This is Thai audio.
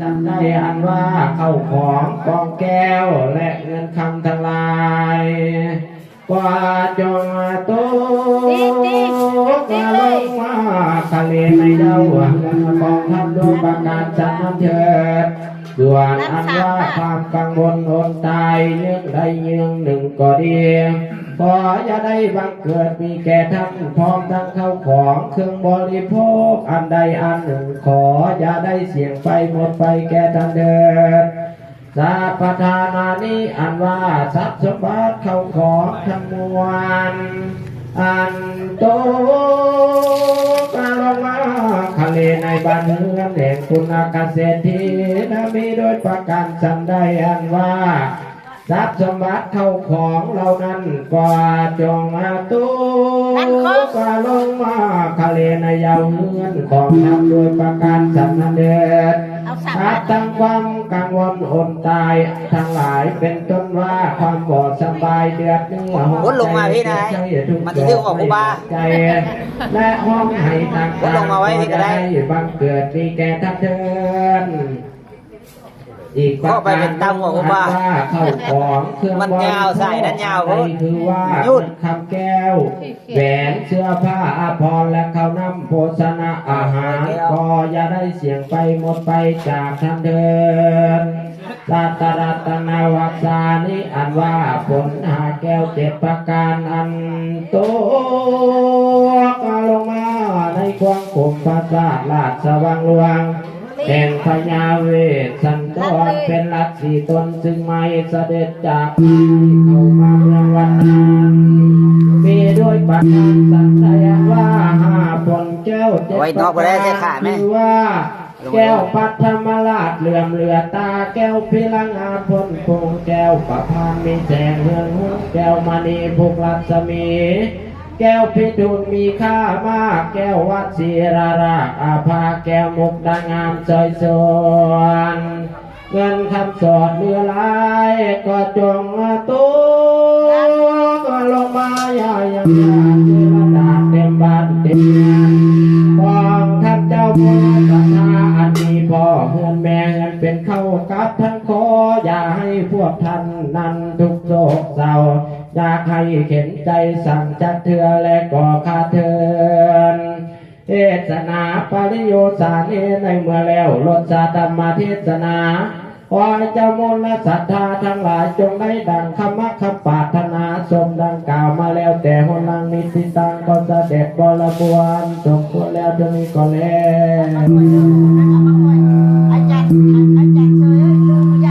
จำได้อันว่าเข้าของกองแก้วและเงินคำทั้งหลายกว่าจงโตก็ลงมาทะเลในเย้าเงินกองทัพด้วยประการจันน้ำเถิดส่วนอันว่าความกังวลโอนตายเนื่องใดเยื่องหนึ่งก็ดี ขออย่าได้บังเกิดมีแก่ท่านพร้อมทั้งเข้าของเครื่องบริโภคอันใดอันหนึ่ง ขออย่าได้เสี่ยงไปหมดไปแก่ท่านเถิดสาปทานานี้อันว่าทรัพย์สมบัติเข้าของทั้งมวลอันโตกาลงมาทะเลในบ้านเมืองแห่งคุณเกษตรที่นามีโดยประการสันได้อันว่า ทรัพย์สมบัติเข้าของเหล่านั้นกว่าจงอาตุกว่าลงมาทะเลนยาวเฮือนของทำโดยประการสันนั้นเด็ดเอาสามอาบาทตั้งความกังวลอดตายทั้งหลายเป็นต้นว่าความบอดสบายเดือดเนื้อวุฒิลงมาพี่นายมาที่เที่ยวของครูบ้าใจและห้องให้ต่างวุฒิลงมาไว้ก็ได้บังเกิดมีแก่ท่านเทิน อีกก็ไปเป็นตามของครูบาว่าเข้าของเครื่องมันยาวใส่นั่นยาวใคือว่ายุ่นคำแก้วแหวนเสื้อผ้าอาภรณ์และข้าวน้ำโภชนะอาหารก็อย่าได้เสียงไปหมดไปจากท่านเดินสัตรัตนาวัสานิอันว่าผลหาแก้วเจ็ดประการอันโตกาลงมาในควงกลมพระศาสราชสว่างหลวง แห่งพญาเวสสันตรเป็นลัทธิตนซึ่งไม่เสด็จจากที่เข้ามาเมืองวันนั้นมีด้วยประการสันทยว่าห้าผลแก้วเจ็ดไว้นอกบ่ได้ใช้ขาไหมคือว่า แก้วปัทมราชเหลื่อมเหลือตาแก้วพิลังอาพลคงแก้วประพานมีแสงเฮืองหุแก้วมณีภูกรัศมี แก้วพิทูลมีค่ามาก แก้ววัดศีราราอาภาแก้วมุกดางามสอยสวนเงินคำสอดเรือลายก็จงตัวก็ลงมาอย่าอย่างยาเจรดาเต็มบ้านเต็มเมืองกองทัพเจ้าพ่อศรัทธาอันมีพ่อเฮือนแม่เงินเป็นเข้ากับทั้งคออย่าให้ วกท่านนั้นทุกโศกเศร้าอยากให้เข็นใจสั่งจัดเถือและก่อคาเทินเทศนาปริโยสานีในเมื่อแล้วลดสาธรรมเทศนาขอให้เจ้ามนและศรัทธาทั้งหลายจงได้ดังคำมักคำปาถนาสมดังกล่าวมาแล้วแต่หนังนิติตังก็เด็จบรบวนสมควรแล้วจะมีก็แล้ว